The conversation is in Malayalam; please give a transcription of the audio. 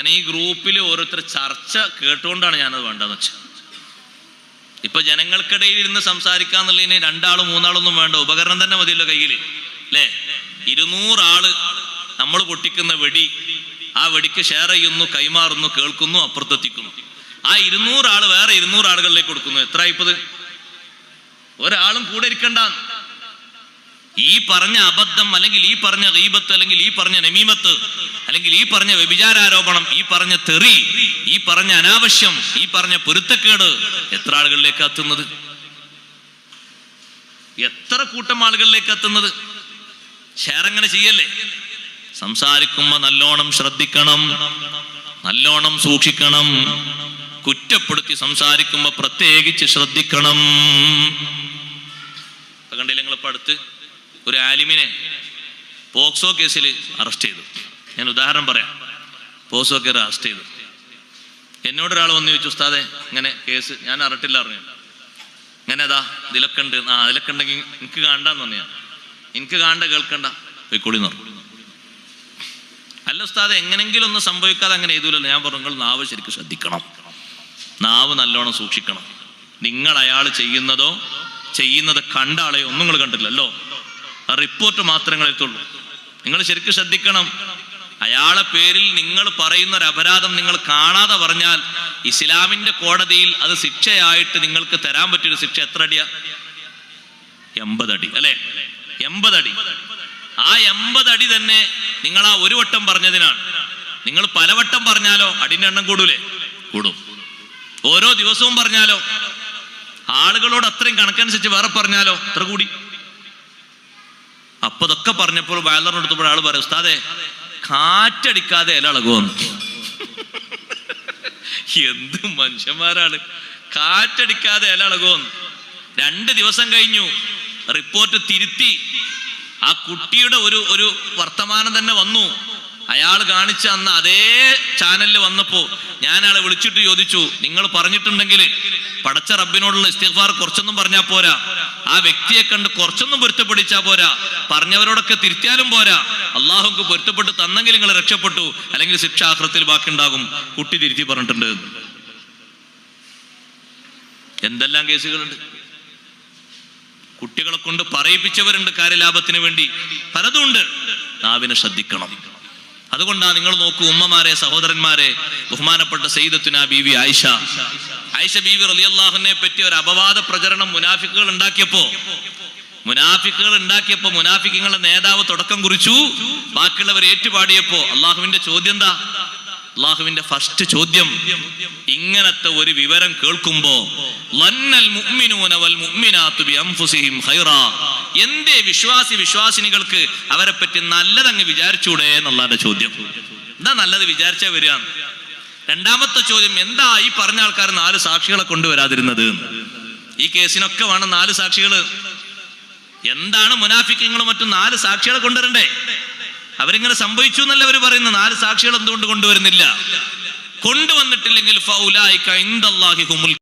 കാരണം ഈ ഗ്രൂപ്പിൽ ഓരോരുത്തർ ചർച്ച കേട്ടുകൊണ്ടാണ് ഞാനത് വേണ്ടതെന്ന് വെച്ചത്. ഇപ്പൊ ജനങ്ങൾക്കിടയിൽ ഇരുന്ന് സംസാരിക്കാന്നുള്ളതിന് രണ്ടാളും മൂന്നാളൊന്നും വേണ്ട. ഉപകരണം തന്നെ മതിയല്ലോ കയ്യിൽ അല്ലേ? ഇരുന്നൂറാൾ നമ്മൾ പൊട്ടിക്കുന്ന വെടി ആ വെടിക്ക് ഷെയർ ചെയ്യുന്നു കൈമാറുന്നു കേൾക്കുന്നു അപ്പുറത്തെത്തിക്കുന്നു. ആ ഇരുന്നൂറാൾ വേറെ ഇരുന്നൂറ് ആളുകളിലേക്ക് കൊടുക്കുന്നു. എത്ര ഇപ്പത് ഒരാളും കൂടെ ഇരിക്കണ്ട ഈ പറഞ്ഞ അബദ്ധം അല്ലെങ്കിൽ ഈ പറഞ്ഞ ഗീബത്ത് അല്ലെങ്കിൽ ഈ പറഞ്ഞ നമീമത്ത് അല്ലെങ്കിൽ ഈ പറഞ്ഞ വ്യഭിചാരോപണം ഈ പറഞ്ഞ തെറി ഈ പറഞ്ഞ അനാവശ്യം ഈ പറഞ്ഞ പൊരുത്തക്കേട് എത്ര ആളുകളിലേക്ക് എത്തുന്നത്? എത്ര കൂട്ടം ആളുകളിലേക്ക് എത്തുന്നത്? ഷേറങ്ങനെ ചെയ്യല്ലേ? സംസാരിക്കുമ്പോ നല്ലോണം ശ്രദ്ധിക്കണം നല്ലോണം സൂക്ഷിക്കണം കുറ്റപ്പെടുത്തി സംസാരിക്കുമ്പോ പ്രത്യേകിച്ച് ശ്രദ്ധിക്കണം. കണ്ടില്ല നിങ്ങളിപ്പോ അടുത്ത്? ഒരു ആലിമിനെ പോക്സോ കേസിൽ അറസ്റ്റ് ചെയ്തു. ഞാൻ ഉദാഹരണം പറയാം. പോക്സോ കേസ് അറസ്റ്റ് ചെയ്തു. എന്നോട് ഒരാൾ വന്ന് ചോദിച്ചു ഉസ്താദെ ഇങ്ങനെ കേസ് ഞാൻ അറട്ടില്ല അറിഞ്ഞു ഇങ്ങനെ അതാ ഇതിലൊക്കെ ഉണ്ട് ആ അതിലൊക്കെ ഉണ്ടെങ്കിൽ എനിക്ക് കാണണ്ടെന്ന് പറഞ്ഞു എനിക്ക് കാണണ്ട കേൾക്കണ്ട. പോയിക്കോളി നോക്കും അല്ല ഉസ്താദ് എങ്ങനെങ്കിലും ഒന്ന് സംഭവിക്കാതെ അങ്ങനെ എഴുതൂലല്ലോ ഞാൻ പറഞ്ഞു നിങ്ങൾ നാവ് ശരിക്കും ശ്രദ്ധിക്കണം. നാവ് നല്ലോണം സൂക്ഷിക്കണം. നിങ്ങൾ അയാൾ ചെയ്യുന്നതോ ചെയ്യുന്നത് കണ്ട ആളെയോ ഒന്നും നിങ്ങൾ കണ്ടില്ലല്ലോ ആ റിപ്പോർട്ട് മാത്രമേ എത്തുള്ളൂ നിങ്ങൾ ശരിക്കും ശ്രദ്ധിക്കണം. അയാളെ പേരിൽ നിങ്ങൾ പറയുന്ന ഒരു അപരാധം നിങ്ങൾ കാണാതെ പറഞ്ഞാൽ ഇസ്ലാമിന്റെ കോടതിയിൽ അത് ശിക്ഷയായിട്ട് നിങ്ങൾക്ക് തരാൻ പറ്റിയൊരു ശിക്ഷ എത്ര അടിയാ? എൺപതടി അല്ലെ? എൺപതടി. ആ എൺപതടി തന്നെ നിങ്ങൾ ആ ഒരു വട്ടം പറഞ്ഞതിനാണ്. നിങ്ങൾ പലവട്ടം പറഞ്ഞാലോ അടിന്റെ എണ്ണം കൂടൂലേ? കൂടും. ഓരോ ദിവസവും പറഞ്ഞാലോ? ആളുകളോട് അത്രയും കണക്കനുസരിച്ച് വേറെ പറഞ്ഞാലോ? എത്ര കൂടി? ഇതൊക്കെ പറഞ്ഞപ്പോൾ വയലറിനെടുത്തപ്പോൾ ആൾ പറയും ഉസ്താദെ കാറ്റടിക്കാതെ ഇല ഇളകുമെന്ന് എന്ത് മനുഷ്യന്മാരാണ്. കാറ്റടിക്കാതെ ഇല ഇളകുമെന്ന് രണ്ട് ദിവസം കഴിഞ്ഞു. റിപ്പോർട്ട് തിരുത്തി. ആ കുട്ടിയുടെ ഒരു ഒരു വർത്തമാനം തന്നെ വന്നു. അയാൾ കാണിച്ച അന്ന് അതേ ചാനലിൽ വന്നപ്പോ ഞാൻ അയാളെ വിളിച്ചിട്ട് ചോദിച്ചു നിങ്ങൾ പറഞ്ഞിട്ടുണ്ടെങ്കിൽ പടച്ച റബ്ബിനോടുള്ള ഇസ്തിഗ്ഫാർ കുറച്ചൊന്നും പറഞ്ഞാൽ പോരാ. ആ വ്യക്തിയെ കണ്ട് കുറച്ചൊന്നും പൊരുത്തപ്പെടിച്ചാ പോരാ. പറഞ്ഞവരോടൊക്കെ തിരുത്തിയാലും പോരാ. അള്ളാഹുക്ക് പൊരുത്തപ്പെട്ട് തന്നെങ്കിൽ നിങ്ങൾ രക്ഷപ്പെട്ടു. അല്ലെങ്കിൽ ശിക്ഷ ആഹ്രത്തിൽ ബാക്കിയുണ്ടാകും. കുട്ടി തിരുത്തി പറഞ്ഞിട്ടുണ്ട്. എന്തെല്ലാം കേസുകളുണ്ട്? കുട്ടികളെ കൊണ്ട് പറയിപ്പിച്ചവരുണ്ട് കാര്യലാഭത്തിന് വേണ്ടി. പലതുണ്ട് നാവിനെ ശ്രദ്ധിക്കണം. അതുകൊണ്ടാണ് നിങ്ങൾ നോക്കൂ ഉമ്മമാരെ സഹോദരന്മാരെ ബഹുമാനപ്പെട്ട സയ്യിദത്തുന ബീവി ആയിഷ. ആയിഷ ബീവി റളിയല്ലാഹുവിനെ പറ്റി ഒരു അപവാദ പ്രചരണം മുനാഫിക്കുകൾ ഉണ്ടാക്കിയപ്പോ മുനാഫിക്കുകൾ ഉണ്ടാക്കിയപ്പോ മുനാഫിക്കുകളുടെ നേതാവ് തുടക്കം കുറിച്ചു. ബാക്കിയുള്ളവർ ഏറ്റുപാടിയപ്പോ അള്ളാഹുവിന്റെ ചോദ്യം എന്താ? അള്ളാഹുവിന്റെ ഫസ്റ്റ് ചോദ്യം ഇങ്ങനത്തെ ഒരു വിവരം കേൾക്കുമ്പോ എന്തേ വിശ്വാസി വിശ്വാസിനികൾക്ക് അവരെ പറ്റി നല്ലതങ്ങ് വിചാരിച്ചൂടെ എന്നുള്ളതിന്റെ ചോദ്യം. എന്താ നല്ലത് വിചാരിച്ചാ വരിക. രണ്ടാമത്തെ ചോദ്യം എന്താ ഈ പറഞ്ഞ ആൾക്കാർ നാല് സാക്ഷികളെ കൊണ്ടുവരാതിരുന്നത് ഈ കേസിനൊക്കെ വേണം നാല് സാക്ഷികൾ. എന്താണ് മുനാഫിക്കങ്ങളും മറ്റും നാല് സാക്ഷികളെ കൊണ്ടുവരണ്ടേ അവരിങ്ങനെ സംഭവിച്ചു എന്നല്ല അവർ പറയുന്നത്? നാല് സാക്ഷികൾ എന്തുകൊണ്ട് കൊണ്ടുവരുന്നില്ല? കൊണ്ടുവന്നിട്ടില്ലെങ്കിൽ